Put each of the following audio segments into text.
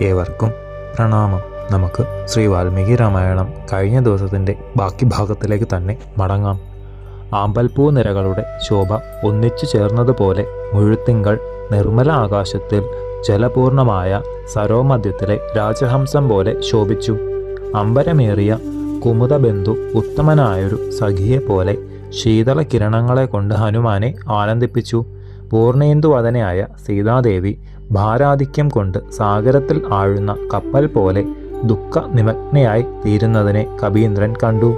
ഏവർക്കും പ്രണാമം. നമുക്ക് ശ്രീ വാൽമീകി രാമായണം കഴിഞ്ഞ ദിവസത്തിന്റെ ബാക്കി ഭാഗത്തിലേക്ക് തന്നെ മടങ്ങാം. ആമ്പൽപ്പൂ നിരകളുടെ ശോഭ ഒന്നിച്ചു ചേർന്നതുപോലെ മുഴുത്തിങ്കൾ നിർമ്മല ആകാശത്തിൽ ജലപൂർണമായ സരോമധ്യത്തിലെ രാജഹംസം പോലെ ശോഭിച്ചു. അമ്പരമേറിയ കുമുദബന്ധു ഉത്തമനായൊരു സഖിയെ പോലെ ശീതള കിരണങ്ങളെ കൊണ്ട് ഹനുമാനെ ആനന്ദിപ്പിച്ചു. പൂർണേന്ദുവദനയായ സീതാദേവി ഭാരാധിക്യം കൊണ്ട് സാഗരത്തിൽ ആഴുന്ന കപ്പൽ പോലെ ദുഃഖ നിമഗ്നയായി തീരുന്നതിനെ കബീന്ദ്രൻ കണ്ടു.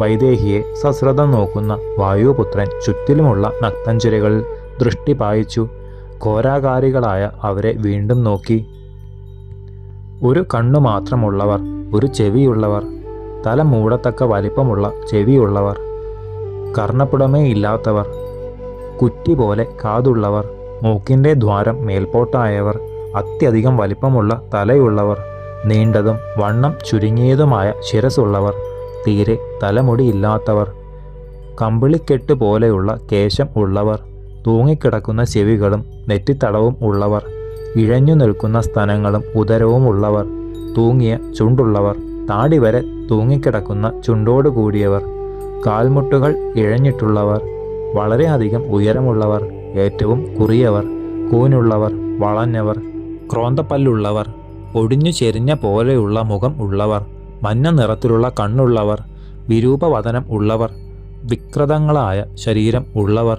വൈദേഹിയെ സശ്രദ്ധം നോക്കുന്ന വായുപുത്രൻ ചുറ്റിലുമുള്ള നക്തഞ്ചിരകളിൽ ദൃഷ്ടി പായിച്ചു. ഘോരാകാരികളായ അവരെ വീണ്ടും നോക്കി. ഒരു കണ്ണു മാത്രമുള്ളവർ ഒരു ചെവിയുള്ളവർ തല മൂടത്തക്ക വലിപ്പമുള്ള ചെവിയുള്ളവർ കർണപ്പുടമേ ഇല്ലാത്തവർ കുറ്റി പോലെ കാതുള്ളവർ മൂക്കിന്റെ ദ്വാരം മേൽപോട്ടായവർ അത്യധികം വലിപ്പമുള്ള തലയുള്ളവർ നീണ്ടതും വണ്ണം ചുരുങ്ങിയതുമായ ശിരസുള്ളവർ തീരെ തലമുടിയില്ലാത്തവർ കമ്പിളിക്കെട്ട് പോലെയുള്ള കേശം ഉള്ളവർ തൂങ്ങിക്കിടക്കുന്ന ചെവികളും നെറ്റിത്തടവും ഉള്ളവർ ഇഴഞ്ഞു നിൽക്കുന്ന സ്തനങ്ങളും ഉദരവും ഉള്ളവർ തൂങ്ങിയ ചുണ്ടുള്ളവർ താടി വരെ തൂങ്ങിക്കിടക്കുന്ന ചുണ്ടോട് കൂടിയവർ കാൽമുട്ടുകൾ ഇഴഞ്ഞിട്ടുള്ളവർ വളരെയധികം ഉയരമുള്ളവർ ഏറ്റവും കുറിയവർ കൂനുള്ളവർ വളഞ്ഞവർ ക്രോന്തപ്പല്ലുള്ളവർ ഒടിഞ്ഞു ചെരിഞ്ഞ പോലെയുള്ള മുഖം ഉള്ളവർ മഞ്ഞ നിറത്തിലുള്ള കണ്ണുള്ളവർ വിരൂപവതനം ഉള്ളവർ വികൃതങ്ങളായ ശരീരം ഉള്ളവർ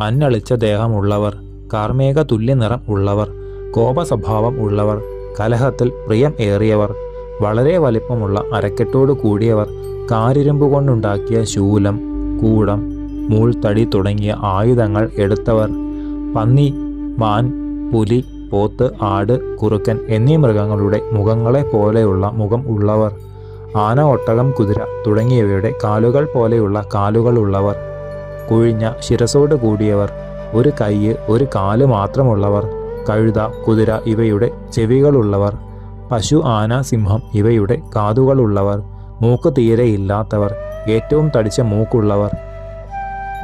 മഞ്ഞളിച്ച ദേഹമുള്ളവർ കാർമേക തുല്യ നിറം ഉള്ളവർ കോപസ്വഭാവം ഉള്ളവർ കലഹത്തിൽ പ്രിയം ഏറിയവർ വളരെ വലിപ്പമുള്ള അരക്കെട്ടോട് കൂടിയവർ കാരിരുമ്പ് കൊണ്ടുണ്ടാക്കിയ ശൂലം കൂടം മൂൾത്തടി തുടങ്ങിയ ആയുധങ്ങൾ എടുത്തവർ. പന്നി മാൻ പുലി പോത്ത് ആട് കുറുക്കൻ എന്നീ മൃഗങ്ങളുടെ മുഖങ്ങളെ പോലെയുള്ള മുഖം ഉള്ളവർ. ആന ഒട്ടകം കുതിര തുടങ്ങിയവയുടെ കാലുകൾ പോലെയുള്ള കാലുകളുള്ളവർ കുഴിഞ്ഞ ശിരസോട് കൂടിയവർ ഒരു കൈ ഒരു കാൽ മാത്രമുള്ളവർ. കഴുത കുതിര ഇവയുടെ ചെവികളുള്ളവർ. പശു ആന സിംഹം ഇവയുടെ കാതുകളുള്ളവർ മൂക്ക് തീരെ ഇല്ലാത്തവർ ഏറ്റവും തടിച്ച മൂക്കുള്ളവർ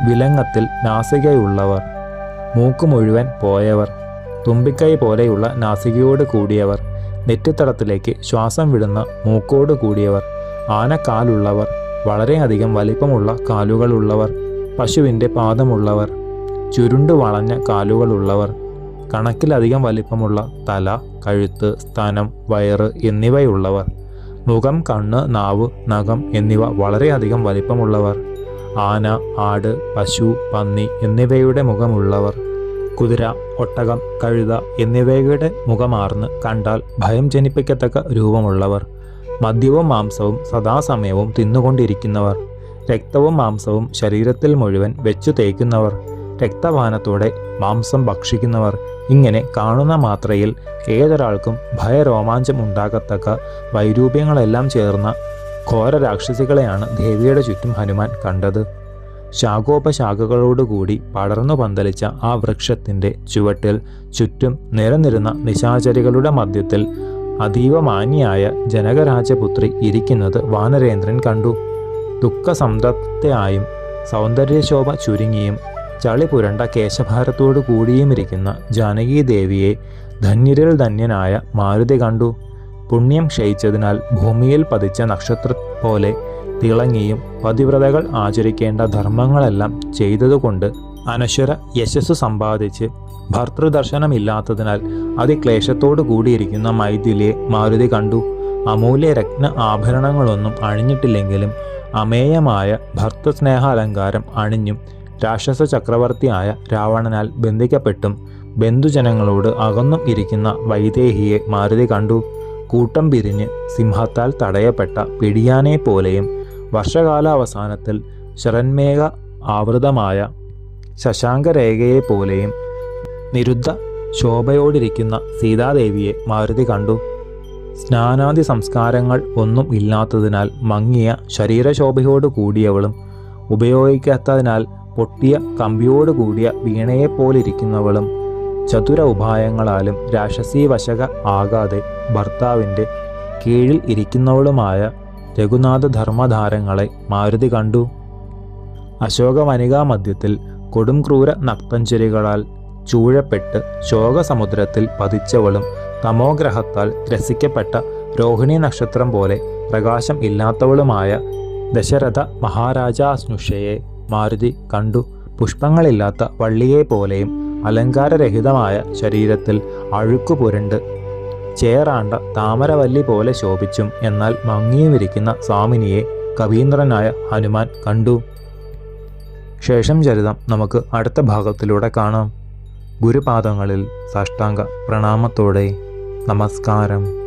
വിലങ്ങത്തിൽ നാസികയുള്ളവർ മൂക്ക് മുഴുവൻ പോയവർ തുമ്പിക്കൈ പോലെയുള്ള നാസികയോട് കൂടിയവർ നെറ്റിത്തടത്തിലേക്ക് ശ്വാസം വിടുന്ന മൂക്കോട് കൂടിയവർ ആനക്കാലുള്ളവർ വളരെയധികം വലിപ്പമുള്ള കാലുകളുള്ളവർ പശുവിന്റെ പാദമുള്ളവർ ചുരുണ്ടു വളഞ്ഞ കാലുകളുള്ളവർ കണക്കിലധികം വലിപ്പമുള്ള തല കഴുത്ത് സ്ഥാനം വയറ് എന്നിവയുള്ളവർ. മുഖം കണ്ണ് നാവ് നഖം എന്നിവ വളരെയധികം വലിപ്പമുള്ളവർ. ആന ആട് പശു പന്നി എന്നിവയുടെ മുഖമുള്ളവർ. കുതിര ഒട്ടകം കഴുത എന്നിവയുടെ മുഖമാർന്ന് കണ്ടാൽ ഭയം ജനിപ്പിക്കത്തക്ക രൂപമുള്ളവർ. മദ്യവും മാംസവും സദാസമയവും തിന്നുകൊണ്ടിരിക്കുന്നവർ. രക്തവും മാംസവും ശരീരത്തിൽ മുഴുവൻ വെച്ചു തേക്കുന്നവർ. രക്തപാനത്തോടെ മാംസം ഭക്ഷിക്കുന്നവർ. ഇങ്ങനെ കാണുന്ന മാത്രയിൽ ഏതൊരാൾക്കും ഭയരോമാഞ്ചം ഉണ്ടാകത്തക്ക വൈരൂപ്യങ്ങളെല്ലാം ചേർന്ന ഘോര രാക്ഷസികളെയാണ് ദേവിയുടെ ചുറ്റും ഹനുമാൻ കണ്ടത്. ശാഖോപശാഖകളോടുകൂടി പടർന്നു പന്തലിച്ച ആ വൃക്ഷത്തിന്റെ ചുവട്ടിൽ ചുറ്റും നിരന്നിരുന്ന നിശാചരികളുടെ മധ്യത്തിൽ അതീവ മാന്യായ ജനകരാജപുത്രി ഇരിക്കുന്നത് വാനരേന്ദ്രൻ കണ്ടു. ദുഃഖസംതൃപ്തയായും സൗന്ദര്യശോഭ ചുരുങ്ങിയും ചളി പുരണ്ട കേശഭാരത്തോടു കൂടിയുമിരിക്കുന്ന ജാനകീദേവിയെ ധന്യരിൽ ധന്യനായ മാരുതി കണ്ടു. പുണ്യം ക്ഷയിച്ചതിനാൽ ഭൂമിയിൽ പതിച്ച നക്ഷത്ര പോലെ തിളങ്ങിയും പതിവ്രതകൾ ആചരിക്കേണ്ട ധർമ്മങ്ങളെല്ലാം ചെയ്തതുകൊണ്ട് അനശ്വര യശസ് സമ്പാദിച്ച് ഭർത്തൃദർശനമില്ലാത്തതിനാൽ അതിക്ലേശത്തോടു കൂടിയിരിക്കുന്ന മൈഥിലിയെ മാരുതി കണ്ടു. അമൂല്യ രത്ന ആഭരണങ്ങളൊന്നും അണിഞ്ഞിട്ടില്ലെങ്കിലും അമേയമായ ഭർത്തൃസ്നേഹ അലങ്കാരം അണിഞ്ഞും രാക്ഷസ ചക്രവർത്തിയായ രാവണനാൽ ബന്ധിക്കപ്പെട്ടും ബന്ധുജനങ്ങളോട് അകന്നും ഇരിക്കുന്ന വൈദേഹിയെ മാരുതി കണ്ടു. കൂട്ടം പിരിഞ്ഞ് സിംഹത്താൽ തടയപ്പെട്ട പിടിയാനെ പോലെയും വർഷകാലാവസാനത്തിൽ ശരന്മേഘ ആവൃതമായ ശശാങ്കരേഖയെ പോലെയും നിരുദ്ധ ശോഭയോടിരിക്കുന്ന സീതാദേവിയെ മാരുതി കണ്ടു. സ്നാനാദി സംസ്കാരങ്ങൾ ഒന്നും ഇല്ലാത്തതിനാൽ മങ്ങിയ ശരീരശോഭയോട് കൂടിയവളും ഉപയോഗിക്കാത്തതിനാൽ പൊട്ടിയ കമ്പിയോട് കൂടിയ വീണയെപ്പോലിരിക്കുന്നവളും ചതുര ഉപായങ്ങളാലും രാക്ഷസീ വശക ആകാതെ ഭർത്താവിന്റെ കീഴിൽ ഇരിക്കുന്നവളുമായ രഘുനാഥ ധർമ്മധാരങ്ങളെ മാരുതി കണ്ടു. അശോകവനികാ മധ്യത്തിൽ കൊടും ക്രൂര നക്തഞ്ചരികളാൽ ചൂഴപ്പെട്ട് ശോകസമുദ്രത്തിൽ പതിച്ചവളും തമോഗ്രഹത്താൽ രസിക്കപ്പെട്ട രോഹിണി നക്ഷത്രം പോലെ പ്രകാശം ഇല്ലാത്തവളുമായ ദശരഥ മഹാരാജാസ്നുഷയെ മാരുതി കണ്ടു. പുഷ്പങ്ങളില്ലാത്ത വള്ളിയെ പോലെയും അലങ്കാരരഹിതമായ ശരീരത്തിൽ അഴുക്കു പുരണ്ട് ചേറാണ്ട താമരവല്ലി പോലെ ശോഭിച്ചും എന്നാൽ മങ്ങിയുമിരിക്കുന്ന സ്വാമിനിയെ കവീന്ദ്രനായ ഹനുമാൻ കണ്ടു. ശേഷം ചരിതം നമുക്ക് അടുത്ത ഭാഗത്തിലൂടെ കാണാം. ഗുരുപാദങ്ങളിൽ സാഷ്ടാംഗ പ്രണാമത്തോടെ. നമസ്കാരം.